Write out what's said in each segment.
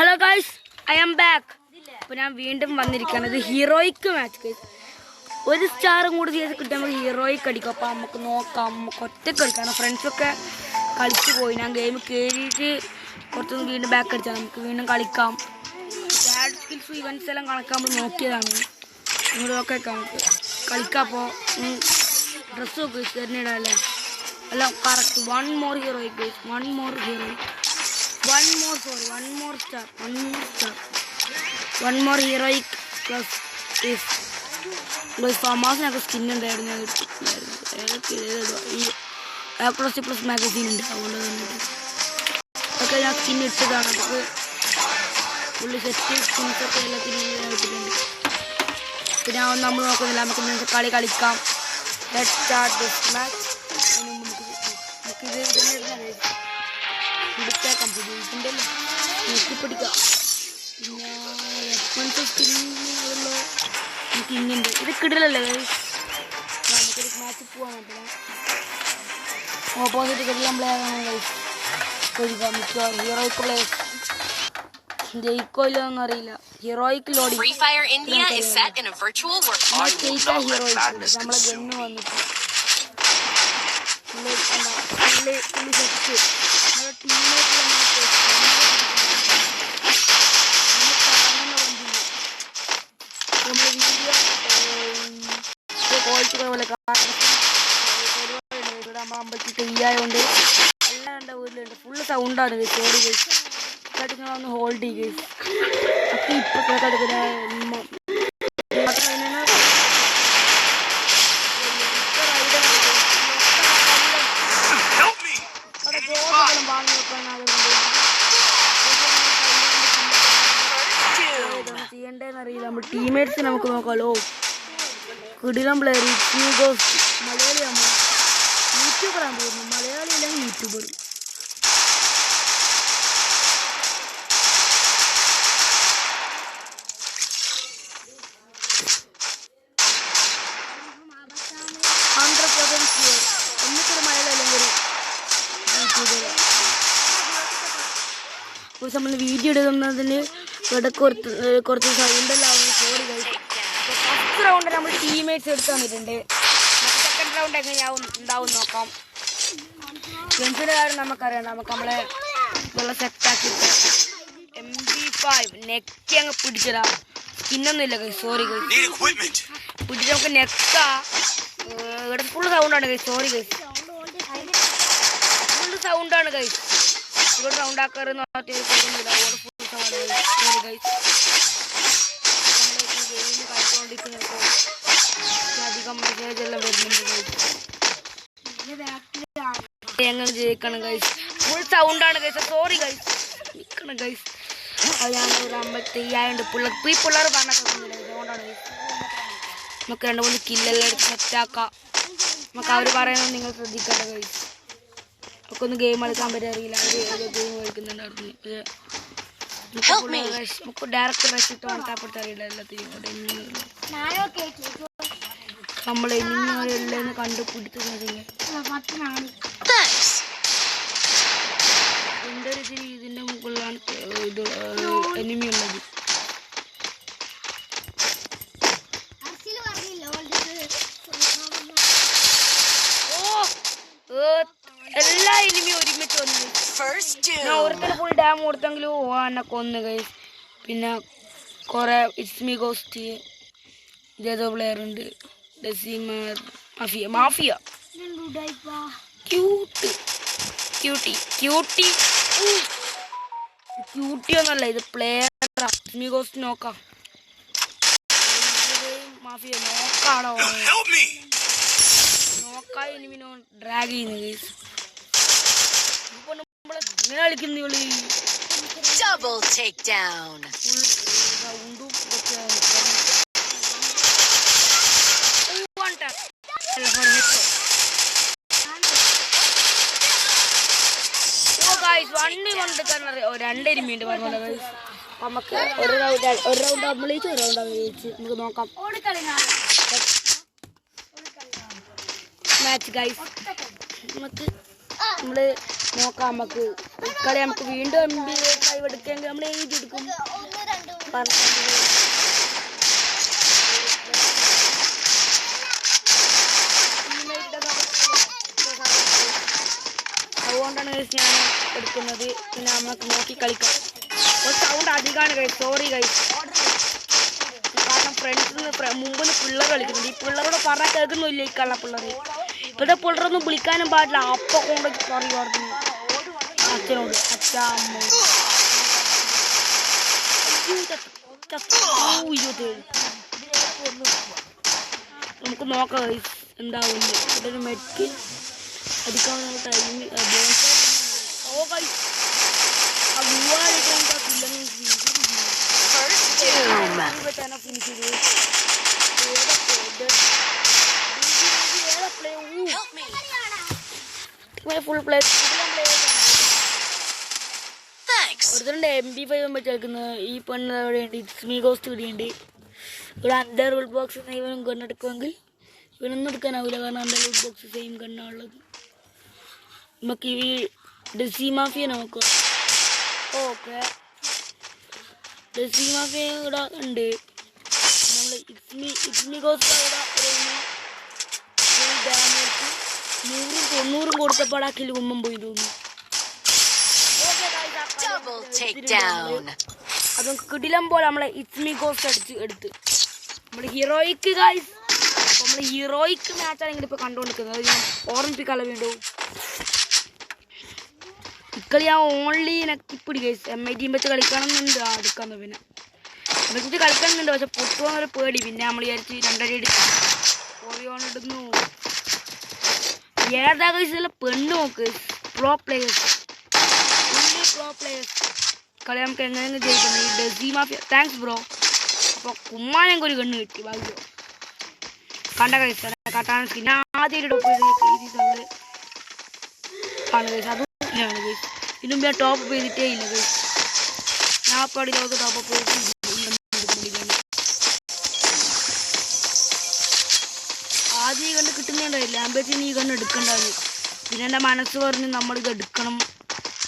Hello guys I am back അപ്പോൾ ഞാൻ വീണ്ടും വന്നിരിക്കുന്നത് ഹീറോയിക്ക് മാച്ച് ഗൈസ് ഒരു സ്റ്റാറും കൂടി ചെയ്ത് കിട്ടിയാൽ നമുക്ക് ഹീറോയിക്ക് അടിക്കും. അപ്പോൾ നമുക്ക് നോക്കാം. നമുക്ക് ഒറ്റ കളിക്കണം ഫ്രണ്ട്സൊക്കെ കളിച്ചു പോയി. ഞാൻ ഗെയിം കയറിയിട്ട് കുറച്ചൊന്ന് വീണ്ടും ബാക്ക് അടിച്ചാൽ നമുക്ക് വീണ്ടും കളിക്കാം. ബാഡ് സ്കിൽസ് ഇവൻസ് എല്ലാം കണക്കാൻ നമ്മൾ നോക്കിയതാണ്. നിങ്ങളൊക്കെ നമുക്ക്. കളിക്കാം അപ്പോൾ ഡ്രസ്സ് നോക്കി തരുന്നിടല്ലേ അല്ല correct one more heroic one more heroic one more sorry one more star one more star. One more heroic plus is plus ഫാമാസിനൊക്കെ സ്കിൻ ഉണ്ടായിരുന്നു. ഏതൊക്കെ പ്ലസ് മാഗസീൻ ഉണ്ട് അതുകൊണ്ട് തന്നെ ഒക്കെ ഞാൻ സ്കിൻ ഇട്ടതാണ് നമുക്ക് ഫുള്ള് സെറ്റ് സ്കിൻസൊക്കെ എല്ലാത്തിനും ഇട്ടിട്ടുണ്ട് പിന്നെ നമ്മൾ നോക്കുന്നില്ല നമുക്ക് കളി കളിക്കാം ലെറ്റ് സ്റ്റാർട്ട് ദിസ് മാച്ച് നമുക്ക് നമുക്കിത് എടുത്തേക്കാം പുതിയ ഇതിന്റെ നോക്കി പിടിക്കാം പിന്നെ വെപ്പൺസ് സ്കിന്നുള്ളൂ നമുക്ക് ഇങ്ങനെ ഇത് കിടിലല്ലേ? നമുക്കൊരു മാച്ച് പോകാൻ പറ്റില്ല ഓപ്പോസിറ്റ് കിടില നമ്മളെ ഗൈസ് കൊഴുക മിക്കവാറും ഹീറോയിക്ക് പ്ലേസ് ജയിക്കോ ഇല്ലെന്നൊന്നും അറിയില്ല. ഹീറോയിക്ക് ലോഡി Free Fire India സൗണ്ടാണ് സോറി ഗൈസ് കേട്ട് നിങ്ങളൊന്ന് ഹോൾഡ് ചെയ്യും. ഗൈസ് അപ്പം ഇപ്പം കേട്ടെടുക്കുന്ന മാത്രമല്ല Help me! അവിടെ ജോബുകളും വാങ്ങി വെക്കാൻ ആളുകളുണ്ട് ഇതൊന്നും ചെയ്യണ്ടേന്ന് അറിയില്ല നമ്മൾ ടീമേറ്റ്സ് നമുക്ക് നോക്കാലോ കിടിലം പ്ലെയർ മലയാളിയാകുമ്പോൾ യൂട്യൂബറാണ് തോന്നുന്നു. മലയാളിയല്ല യൂട്യൂബർ നമ്മൾ വീഡിയോ എടുക്കുന്നതിന് ഇവിടെ കുറച്ച് കുറച്ച് സൗണ്ടെല്ലാം സോറി ഫസ്റ്റ് റൗണ്ട് നമ്മൾ ടീമേറ്റ്സ് എടുത്ത് തന്നിട്ടുണ്ട്. സെക്കൻഡ് റൗണ്ട് എങ്ങനെയാവും ഉണ്ടാവും നോക്കാം. ഫ്രണ്ട്സിന്റെ കാര്യം നമുക്കറിയാം. നമുക്ക് നമ്മളെ വെള്ളം സെറ്റാക്കി എം ബി ഫൈവ് നെക്കി അങ്ങ് പിടിച്ചതാ. സ്കിന്നൊന്നും ഇല്ല കൈ സോറി കൈ! പിടിച്ച് നമുക്ക് നെക്കാ ഇവിടെ ഫുൾ സൗണ്ടാണ് കൈ സോറി കൈ സൗണ്ടാണ് ഗൈസ് ഇവിടെ സൗണ്ട് ആക്കാറെന്ന് സൗണ്ട് അധികം മെസ്സേജ് എല്ലാം ജയിക്കണം ഗൈസ് ഫുൾ സൗണ്ടാണ് ഗൈസ് സോറി ഗൈസ് നിൽക്കണം ഗൈസ് ഒരു അമ്പത്തി പിള്ളേർ ഈ പിള്ളേർ പറഞ്ഞ കേൾക്കുന്നില്ല അതുകൊണ്ടാണ് നമുക്ക് രണ്ട് മൂന്ന് കില്ലെല്ലാം എടുത്ത് സെറ്റാക്കാം നമുക്ക് അവർ പറയുന്നത് നിങ്ങൾ ശ്രദ്ധിക്കേണ്ട ഗൈസ് നമുക്കൊന്ന് ഗെയിം കളിക്കാൻ പറ്റില്ല അവർ ഗെയിം കളിക്കുന്നുണ്ടായിരുന്നു പക്ഷേ നമുക്ക് ഡയറക്റ്റ് റഷ് ഇട്ട് വട്ടാപ്പെടുത്ത അറിയില്ല എല്ലാത്തിനും. എന്റെ ഒരു ഇതിൽ ഇതിന്റെ മുകളിലാണ് ഇത് എനിമി ഉള്ളത് ഓ ഏ, എല്ലാ എനിമിയും ഒരുമിച്ച് വന്നു First ഞാൻ doom. ഒരുത്തർ ഫുൾ ഡാം കൊടുത്തെങ്കിലും ഓ എന്നെ കൊന്നു കൈ പിന്നെ കുറെ ഇസ്മി ഗോസ്റ്റി ഇതേതോ പ്ലെയർ ഉണ്ട്. ഡെസിമർ mafia mafia. Cute cutie cutie cutie ഒന്നല്ല ഇത് പ്ലെയർ ഇസ്മി ഗോസ്റ്റ് നോക്കാം. മാഫിയ നോക്കാണോ! നോക്കായി എനിമിനോ ഡ്രാഗ് ചെയ്യുന്നത് guys. ഇപ്പൊ നമ്മൾ ഇങ്ങനെ കളിക്കുന്ന വിളി Double takedown. ഫുൾ സൗണ്ടും ഇതൊക്കെ One tap. അല്ല, sorry, headshot. ഓ ഗായ്സ് വണ്ണി കൊണ്ടിരിക്കാൻ അറിയാം രണ്ട് എരുമിയുണ്ട് പറഞ്ഞ ഗൈസ് നമുക്ക് ഒരു റൗണ്ട് ഒരു റൗണ്ട് നമ്മൾ ജയിച്ചു ഒരു റൗണ്ട് അവർ ജയിച്ചു നമുക്ക് നോക്കാം മാച്ച് ഗൈസ് നമുക്ക് നമ്മൾ നോക്കാം നമുക്ക് ഇക്കളി നമുക്ക് വീണ്ടും എം ബി കൈവെടുക്കെങ്കിൽ നമ്മൾ എഴുതിയെടുക്കും. എടുക്കും അതുകൊണ്ടാണ് കഴിച്ച് ഞാൻ എടുക്കുന്നത്. പിന്നെ നമുക്ക് നോക്കി കളിക്കാം. ഒരു സൗണ്ട് അധികമാണ് കഴിച്ച് സോറി കൈ കാരണം ഫ്രണ്ട്സിന് മുമ്പിൽ പിള്ളേർ കളിക്കുന്നുണ്ട്. ഈ പിള്ളേരോട് പറഞ്ഞാൽ കേൾക്കുന്നില്ല ഈ കള്ള പിള്ളേർ ഇവിടെ പിള്ളേരൊന്നും വിളിക്കാനും പാടില്ല. അപ്പൊ കൊണ്ട് പറയുമായിരുന്നു അച്ഛനോട് അച്ഛാ അമ്മ നമുക്ക് നോക്കാം എന്താവും ഇവിടെ ഒരു മെഡിക്ക് അടിക്കാവുന്ന ടൈം ഓ guys ആ ഗുവാടിക്കാൻ പിള്ളേർ First doom. വെച്ചാണ് ഫിനിഷ് ചെയ്തത് ഫുൾ play? ഇത് ഏതാ play? ഊ. Help me. ഇങ്ങനെ ഫുൾ പ്ലേ ഒരുത്തരുണ്ട് എം ബി ഫൈവ് വെച്ച് കളിക്കുന്നത് ഈ പെണ്ണ് എവിടെയുണ്ട് ഇസ്മി ഗോസ്റ്റ് ഇവിടെയുണ്ട് ഇവിടെ അണ്ടർ റൂൾ ബോക്സ് ഇവനും കണ്ണെടുക്കുമെങ്കിൽ ഇവനൊന്നും എടുക്കാനാവില്ല കാരണം അണ്ടർ റൂൾ ബോക്സ് സെയിം കണ്ണാണുള്ളത്. നമുക്ക് ഈ ഡെസി മാഫിയ നമുക്ക് ഓക്കെ. ഡെസി മാഫിയ ഇവിടെ ഉണ്ട്. നമ്മൾ ഇസ്മി ഇസ്മി ഗോസ്റ്റ് ഇവിടെ ഡാമേജ് നൂറും തൊണ്ണൂറും കൊടുത്തപ്പോൾ ആ കിലോ കുമ്പം പോയി തോന്നുന്നു Double takedown. അതും കിടിലം പോലെ നമ്മളെ ഇസ്മി ഗോസ്റ്റ് അടിച്ച് എടുത്ത്. നമ്മുടെ ഹീറോയിക്ക് ഗായ്സ് നമ്മൾ ഹീറോയിക്ക് മാച്ചാണെങ്കിൽ ഇപ്പൊ കണ്ടുകൊണ്ടിരിക്കുന്നത് അത് ഞാൻ ഓർമ്മിപ്പിക്കാനുള്ള വേണ്ടു ഇക്കളി ഞാൻ ഓൺലി നക്കിപ്പിടി ഗൈസ് എം ഐ ടീം വെച്ച് കളിക്കണമെന്നുണ്ട് ആ എടുക്കാന്ന് പിന്നെ. വെച്ചിട്ട് കളിക്കണമെന്നുണ്ട് പക്ഷെ പൊട്ടുവാന്നൊരു പേടി. പിന്നെ നമ്മൾ വിചാരിച്ച് രണ്ടടി അടിച്ച് പോയോണ്ടിടുന്നു ഏതാ ഗൈസ് പെണ്ണ് നോക്ക്. പ്രോ പ്ലേയേഴ്സ് പ്രോ പ്ലേയേഴ്സ് കളി നമുക്ക് എങ്ങനെയെങ്കിലും ജയിക്കണം ഈ ഡസി മാഫിയ. താങ്ക്സ് ബ്രോ അപ്പോൾ കുമ്മാനെങ്കിൽ ഒരു കണ്ണ് കിട്ടി. ഭാഗ്യോ കണ്ട കഴിച്ചാൽ കട്ടാണ് സ്കിൻ ആദ്യമായിട്ട് ടോപ്പ് ചെയ്ത് ഈ സീസണിൽ ആണ്. കഴിച്ചത് അതും ഇല്ലാണ് കഴിച്ച് ഇതിനും ഞാൻ ടോപ്പ് ചെയ്തിട്ടേ ഇല്ല ഞാൻ പാടി ലോകത്ത് ടോപ്പ് ചെയ്തിട്ട് ആദ്യം ഈ കണ്ണ് കിട്ടുന്നുണ്ടായില്ല ആകുമ്പോഴത്തേന് ഈ കണ്ണ് എടുക്കണ്ടായിരുന്നു. പിന്നെ എന്റെ മനസ്സ് പറഞ്ഞ് നമ്മളിത് എടുക്കണം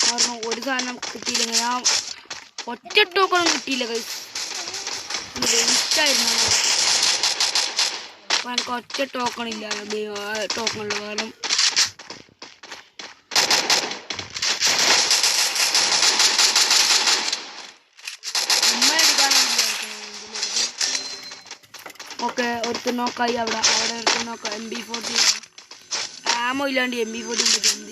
കാരണം ഒരു സാധനം കിട്ടിയില്ലെങ്കിൽ ഞാൻ ഒറ്റ ടോക്കണും കിട്ടിയില്ല വേസ്റ്റായിരുന്നു എനിക്ക് ഒറ്റ ടോക്കൺ ഇല്ല. ടോക്കണില്ല കാരണം ഓക്കെ ഒരുത്തൻ നോക്കായി അവിടെ. അവിടെ ഒരുത്തൻ നോക്കാം. എം ബി ഫോർട്ടി ആമോ ഇല്ലാണ്ട് എം ബി ഫോർട്ടി എന്ത്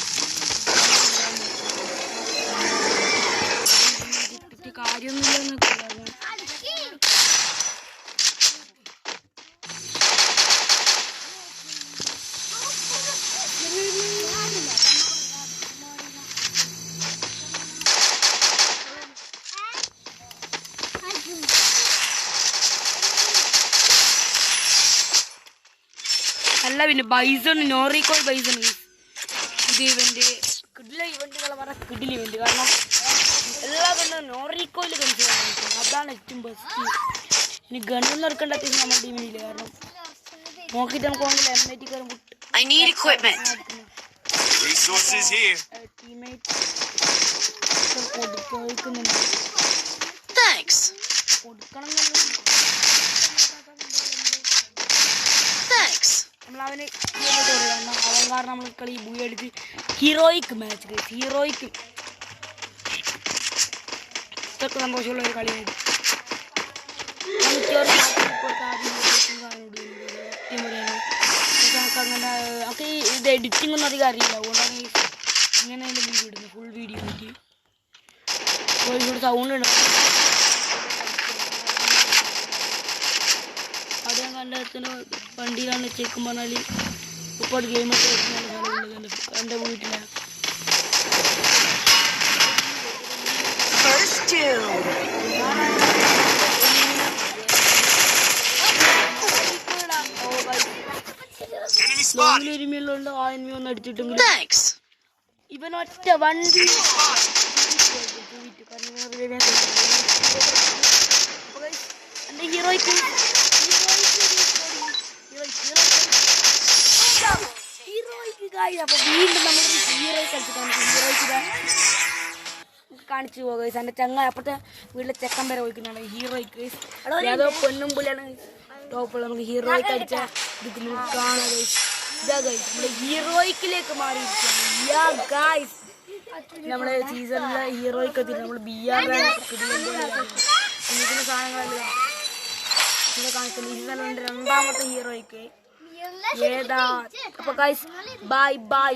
അല്ല പിന്നെ ബൈസൺ നോറിക്കോൾ ബൈസൺ. ഇത് ഇവന്റ് കിഡിലെ ഇവന്റുകളെ പറഞ്ഞ കിഡിൽ ഇവന്റ് കാരണം എല്ലാ പെണ്ണും നോറിക്കോയിൽ കളിച്ചു അതാണ് ഏറ്റവും ബെസ്റ്റ് ഇനി ഗണ്ണൊന്നും എടുക്കേണ്ട അത്യാവശ്യം നമ്മുടെ ടീമിനില്ല കാരണം നോക്കിയിട്ട് നമുക്ക് വേണമെങ്കിൽ എം ഐ ടി കയറും I need equipment. Resources here. Teammate കൊടുക്കുന്നുണ്ട് Thanks. കൊടുക്കണം. നമ്മളവന് അവൻ കാരണം നമ്മൾ കളി ബൂയി അടിച്ച് ഹീറോയിക്ക് മാച്ച് ഹീറോയിക്ക് ഇതൊക്കെ സന്തോഷമുള്ള ഒരു കളിയാണ് കാണുന്നുണ്ട്. സത്യം നമുക്ക് അങ്ങനെ നമുക്ക് ഇത് എഡിറ്റിംഗ് ഒന്നും അധികം അറിയില്ല. അതുകൊണ്ടാണ് ഇങ്ങനെ അതിന്റെ വീഡിയോ ഇടുന്നത് ഫുൾ വീഡിയോ അപ്പോൾ ഇവിടെ സൗണ്ട് ഉണ്ട് അത് ഞാൻ കണ്ട അച്ഛന് വണ്ടിയിലാണ് ചെക്കും പറഞ്ഞാൽ ഇപ്പോൾ ഗെയിം ഒക്കെ കളിക്കുന്ന സ്ഥലമുള്ളത് എന്റെ വീട്ടിലാണ് spotted. ലോങ്ങിൽ ഒരുമിയുള്ളതുകൊണ്ട് ആ എനിമി ഒന്ന് അടിച്ചിട്ടെങ്കിലും Thanks. ഇവൻ ഒറ്റ വണ്ടി എന്റെ ഹീറോയ്ക്ക് ഹീറോയ്ക്ക് കാര്യം അപ്പൊ വീണ്ടും നമ്മൾ ഹീറോയെ കളിച്ച് കാണിക്കും ഹീറോയ്ക്ക് കാണിച്ചു പോകേസ് എന്റെ ചങ്ങ അപ്പുറത്തെ വീട്ടിലെ ചെക്കൻ വരെ ഒഴിക്കുന്നുണ്ട് ഹീറോയ്ക്ക് ഏതോ പൊന്നും പുള്ളിയാണ് ടോപ്പുള്ള നമുക്ക് ഹീറോയ്ക്ക് അടിച്ച ഇത് നമുക്ക് കാണാം. ഇതാ ഗൈസ് നമ്മുടെ ഹീറോയ്ക്കിലേക്ക് മാറി യാ ഗൈസ് നമ്മുടെ സീസണിലെ ഹീറോയ്ക്ക് എത്തിയിട്ട് നമ്മൾ ബി ആർ ഇതിന്റെ സാധനങ്ങളെല്ലാം ഇത് കാണിക്കുന്നത് രണ്ടാമത്തെ ഹീറോയ്ക്ക് ഏതാ? അപ്പൊ ഗൈസ് ബൈ ബൈ